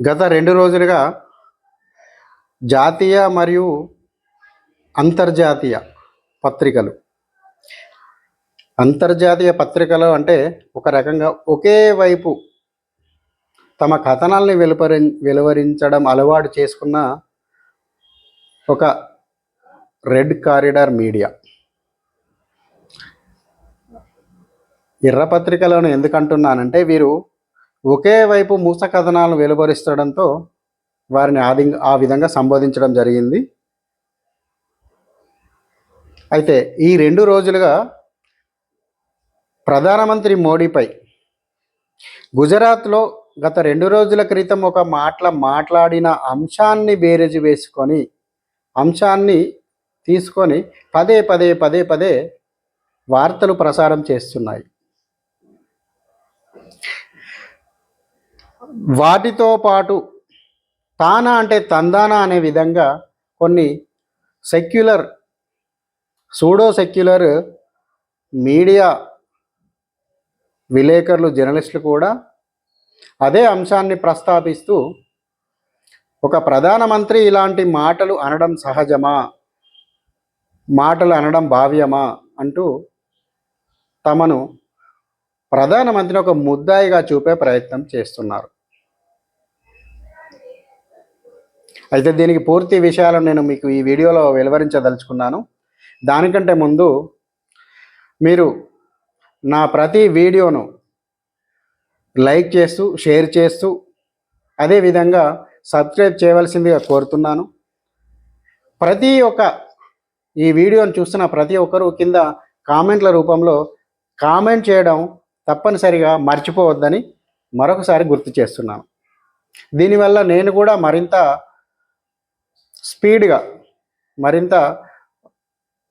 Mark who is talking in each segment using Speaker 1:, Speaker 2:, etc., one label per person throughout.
Speaker 1: గత రెండు రోజులుగా జాతీయ మరియు అంతర్జాతీయ పత్రికలు. అంతర్జాతీయ పత్రికలు అంటే ఒక రకంగా ఒకే వైపు తమ కథనాల్ని వెలువరి వెలువరించడం అలవాటు చేసుకున్న ఒక రెడ్ కారిడార్ మీడియా. ఎర్ర పత్రికలను ఎందుకంటున్నానంటే వీరు ఒకే వైపు మూస కథనాలను వెలువరిస్తడంతో వారిని ఆది ఆ విధంగా సంబోధించడం జరిగింది. అయితే ఈ రెండు రోజులుగా ప్రధానమంత్రి మోడీపై గుజరాత్లో గత రెండు రోజుల క్రితం ఒక మాటల మాట్లాడిన అంశాన్ని బేరేజు వేసుకొని అంశాన్ని తీసుకొని పదే పదే పదే పదే వార్తలు ప్రసారం చేస్తున్నాయి. వాటితో పాటు తానా అంటే తందానా అనే విధంగా కొన్ని సెక్యులర్ సూడో సెక్యులర్ మీడియా విలేకరులు జర్నలిస్టులు కూడా అదే అంశాన్ని ప్రస్తాపిస్తూ ఒక ప్రధానమంత్రి ఇలాంటి మాటలు అనడం సహజమా? మాటలు అనడం భావ్యమా? అంటూ తమను ప్రధానమంత్రిని ఒక ముద్దాయిగా చూపే ప్రయత్నం చేస్తున్నారు. అయితే దీనికి పూర్తి విషయాలను నేను మీకు ఈ వీడియోలో వెలువరించదలుచుకున్నాను. దానికంటే ముందు మీరు నా ప్రతి వీడియోను లైక్ చేస్తూ షేర్ చేస్తూ అదేవిధంగా సబ్స్క్రైబ్ చేయవలసిందిగా కోరుతున్నాను. ప్రతి ఒక్క ఈ వీడియోను చూస్తున్న ప్రతి ఒక్కరూ కింద కామెంట్ల రూపంలో కామెంట్ చేయడం తప్పనిసరిగా మర్చిపోవద్దని మరొకసారి గుర్తు చేస్తున్నాను. దీనివల్ల నేను కూడా మరింత స్పీడ్గా మరింత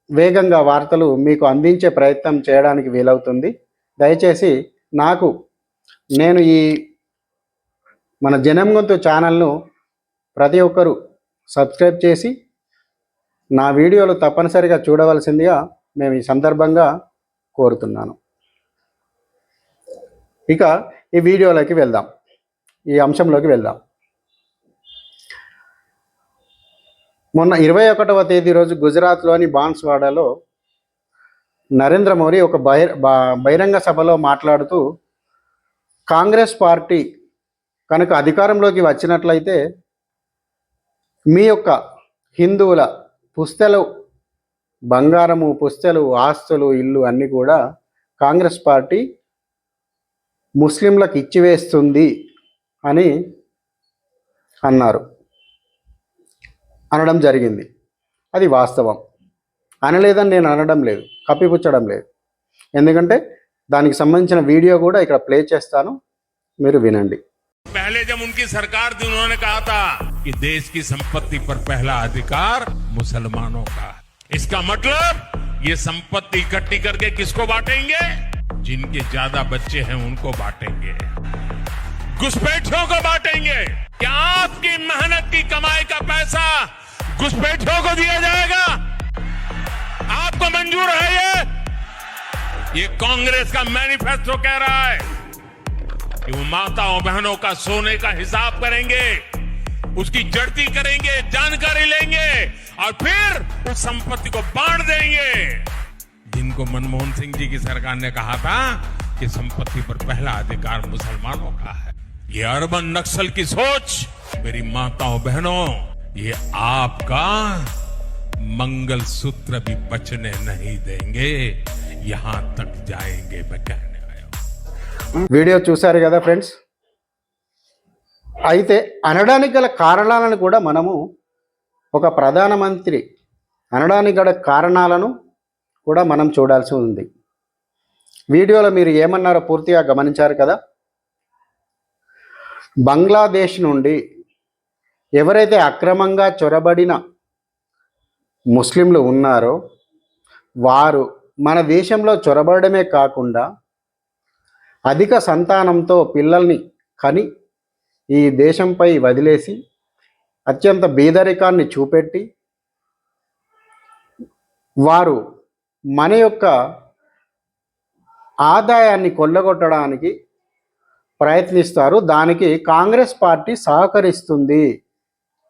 Speaker 1: వేగంగా వార్తలు మీకు అందించే ప్రయత్నం చేయడానికి వీలవుతుంది. దయచేసి నాకు నేను ఈ మన జనం గొంతు ఛానల్ను ప్రతి ఒక్కరూ సబ్స్క్రైబ్ చేసి నా వీడియోలు తప్పనిసరిగా చూడవలసిందిగా మేము ఈ సందర్భంగా కోరుతున్నాను. ఇక ఈ వీడియోలోకి వెళ్దాం. ఈ అంశంలోకి వెళ్దాం. మొన్న ఇరవై ఒకటవ తేదీ రోజు గుజరాత్లోని బాన్స్వాడలో నరేంద్ర మోడీ ఒక బహిర్ బా- బహిరంగ సభలో మాట్లాడుతూ కాంగ్రెస్ పార్టీ కనుక అధికారంలోకి వచ్చినట్లయితే మీ యొక్క హిందువుల పుస్తలు బంగారము పుస్తలు ఆస్తులు ఇల్లు అన్నీ కూడా కాంగ్రెస్ పార్టీ ముస్లింలకు ఇచ్చివేస్తుంది అని అన్నారు. అనడం జరిగింది అది వాస్తవం అనలేదని నేను అనడం లేదు కప్పిపుచ్చడం లేదు ఎందుకంటే దానికి సంబంధించిన వీడియో కూడా ఇక్కడ ప్లే చేస్తాను మీరు వినండి
Speaker 2: पहले जब उनकी सरकार थी उन्होंने कहा था कि देश की संपत्ति पर पहला अधिकार मुसलमानों का है इसका मतलब ये संपत्ति इकट्ठी करके किसको बांटेंगे जिनके ज्यादा बच्चे हैं उनको बांटेंगे घुसपैठियों को बांटेंगे क्या आपकी मेहनत की कमाई का पैसा घुसपैठियों को दिया जाएगा। आपको मंजूर है ये? ये कांग्रेस का मैनिफेस्टो कह रहा है। कि वो माताओं बहनों का सोने का हिसाब करेंगे, उसकी जड़ती करेंगे, जानकारी लेंगे, और फिर उस संपत्ति को बांट देंगे। जिनको मनमोहन सिंह जी की सरकार ने कहा था कि संपत्ति पर पहला अधिकार मुसलमानों का है। ये अर्बन नक्सल की सोच, मेरी माताओं बहनों। ये आपका मंगल सूत्र भी बचने नहीं देंगे यहां तक जाएंगे मैं कहने आया हूं
Speaker 1: వీడియో చూశారు కదా ఫ్రెండ్స్ అయితే అనడానికి గల కారణాలను కూడా మనము ఒక ప్రధానమంత్రి అనడానికి గల కారణాలను కూడా మనం చూడాల్సి ఉంది వీడియోలో మీరు ఏమన్నారో పూర్తిగా గమనించారు కదా బంగ్లాదేశ్ నుండి ఎవరైతే అక్రమంగా చొరబడిన ముస్లింలు ఉన్నారో వారు మన దేశంలో చొరబడమే కాకుండా అధిక సంతానంతో పిల్లల్ని కని ఈ దేశంపై వదిలేసి అత్యంత బీదరికాన్ని చూపెట్టి వారు మన యొక్క ఆదాయాన్ని కొల్లగొట్టడానికి ప్రయత్నిస్తారు. దానికి కాంగ్రెస్ పార్టీ సహకరిస్తుంది.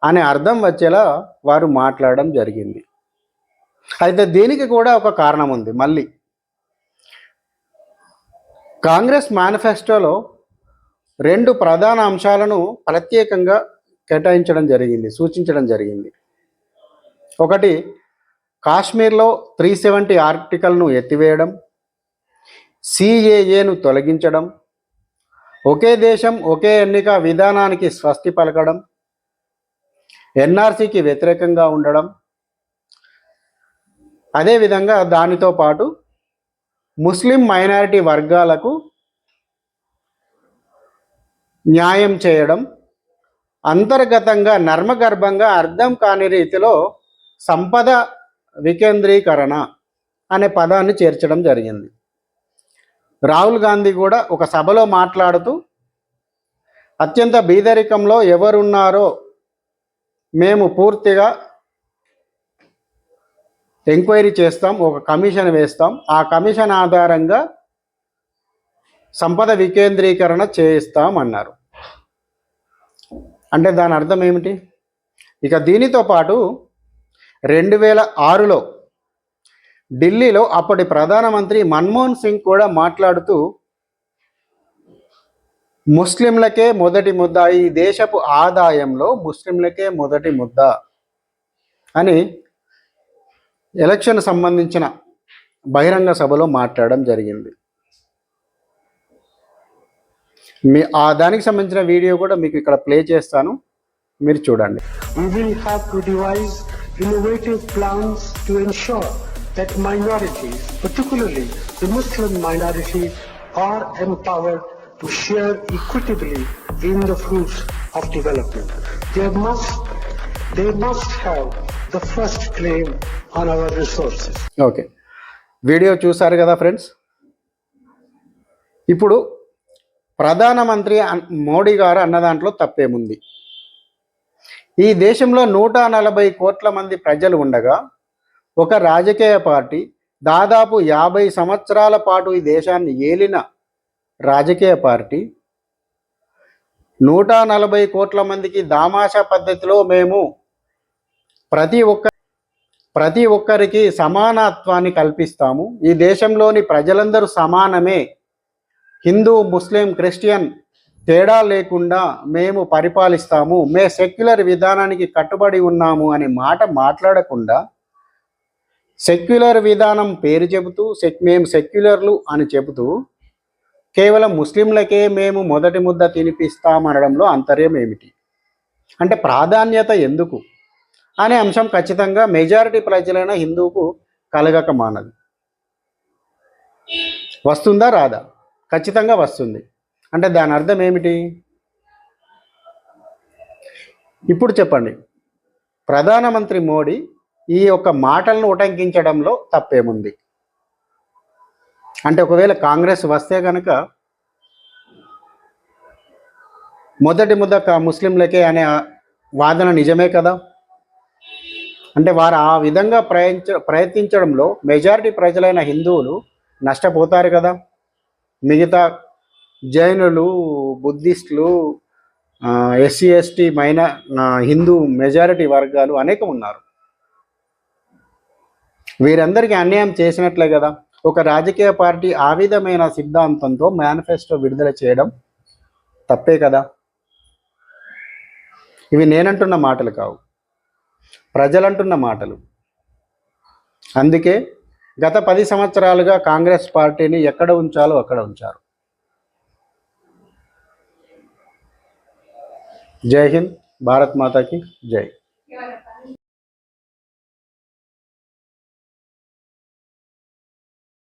Speaker 1: అనే అర్థం వచ్చేలా వారు మాట్లాడడం జరిగింది. అయితే దీనికి కూడా ఒక కారణం ఉంది. మళ్ళీ కాంగ్రెస్ మేనిఫెస్టోలో రెండు ప్రధాన అంశాలను ప్రత్యేకంగా కేటాయించడం జరిగింది సూచించడం జరిగింది. ఒకటి కాశ్మీర్లో త్రీ సెవెంటీ ఆర్టికల్ను ఎత్తివేయడం సిఏఏను తొలగించడం ఒకే దేశం ఒకే ఎన్నిక విధానానికి స్వస్తి పలకడం ఎన్ఆర్సీకి వ్యతిరేకంగా ఉండడం అదేవిధంగా దానితో పాటు ముస్లిం మైనారిటీ వర్గాలకు న్యాయం చేయడం అంతర్గతంగా నర్మగర్భంగా అర్థం కాని రీతిలో సంపద వికేంద్రీకరణ అనే పదాన్ని చేర్చడం జరిగింది. రాహుల్ గాంధీ కూడా ఒక సభలో మాట్లాడుతూ అత్యంత బీదరికంలో ఎవరున్నారో మేము పూర్తిగా ఎంక్వైరీ చేస్తాం ఒక కమిషన్ వేస్తాం. ఆ కమిషన్ ఆధారంగా సంపద వికేంద్రీకరణ చేయిస్తాం అన్నారు అంటే దాని అర్థం ఏమిటి? ఇక దీనితో పాటు రెండు వేల ఆరులో ఢిల్లీలో అప్పటి ప్రధానమంత్రి మన్మోహన్ సింగ్ కూడా మాట్లాడుతూ ముస్లింలకే మొదటి ముద్ద. ఈ దేశపు ఆదాయంలో ముస్లింలకే మొదటి ముద్ద అని ఎలక్షన్ సంబంధించిన బహిరంగ సభలో మాట్లాడడం జరిగింది. మీ ఆ దానికి సంబంధించిన వీడియో కూడా మీకు ఇక్కడ ప్లే చేస్తాను. మీరు చూడండి.
Speaker 3: Innovative plans to ensure that minorities particularly the muslim minority are empowered to share equitably in the fruits of development. They must, they must have the first claim on our resources.
Speaker 1: Okay video చూసారు కదా friends ఇప్పుడు ప్రధానమంత్రి మోడీ గారు అన్న దాంట్లో తప్పేముంది ఈ దేశంలో నూట నలభై కోట్ల మంది ప్రజలు ఉండగా ఒక రాజకీయ పార్టీ దాదాపు యాభై సంవత్సరాల పాటు ఈ దేశాన్ని ఏలిన రాజకీయ పార్టీ. నూట నలభై కోట్ల మందికి దామాషా పద్ధతిలో మేము ప్రతి ఒక్క ప్రతి ఒక్కరికి సమానత్వాన్ని కల్పిస్తాము. ఈ దేశంలోని ప్రజలందరూ సమానమే. హిందూ ముస్లిం క్రిస్టియన్ తేడా లేకుండా మేము పరిపాలిస్తాము. మే సెక్యులర్ విధానానికి కట్టుబడి ఉన్నాము అనే మాట మాట్లాడకుండా సెక్యులర్ విధానం పేరు చెబుతూ సెక్ మేము సెక్యులర్లు అని చెబుతూ కేవలం ముస్లింలకే మేము మొదటి ముద్ద తినిపిస్తామనడంలో అంతర్యం ఏమిటి? అంటే ప్రాధాన్యత ఎందుకు? అనే అంశం ఖచ్చితంగా మెజారిటీ ప్రజలైన హిందువుకు కలగక మానదు. వస్తుందా రాదా? ఖచ్చితంగా వస్తుంది. అంటే దాని అర్థం ఏమిటి? ఇప్పుడు చెప్పండి. ప్రధానమంత్రి మోడీ ఈ యొక్క మాటలను ఉటంకించడంలో తప్పేముంది? అంటే ఒకవేళ కాంగ్రెస్ వస్తే కనుక మొదటి ముద్ద ముస్లింలకే అనే వాదన నిజమే కదా? అంటే వారు ఆ విధంగా ప్రయత్నించ ప్రయత్నించడంలో మెజారిటీ ప్రజలైన హిందువులు నష్టపోతారు కదా? మిగతా జైనులు బుద్ధిస్టులు ఎస్సీ ఎస్టీ మైన హిందూ మెజారిటీ వర్గాలు అనేకం ఉన్నారు. వీరందరికీ అన్యాయం చేసినట్లే కదా? ఒక రాజకీయ పార్టీ ఆ విధమైన సిద్ధాంతంతో మేనిఫెస్టో విడుదల చేయడం తప్పే కదా? ఇవి నేనంటున్న మాటలు కావు. ప్రజలంటున్న మాటలు. అందుకే గత పది సంవత్సరాలుగా కాంగ్రెస్ పార్టీని ఎక్కడ ఉంచాలో అక్కడ ఉంచారు. జై హింద్ భారత్ మాతాకి జై.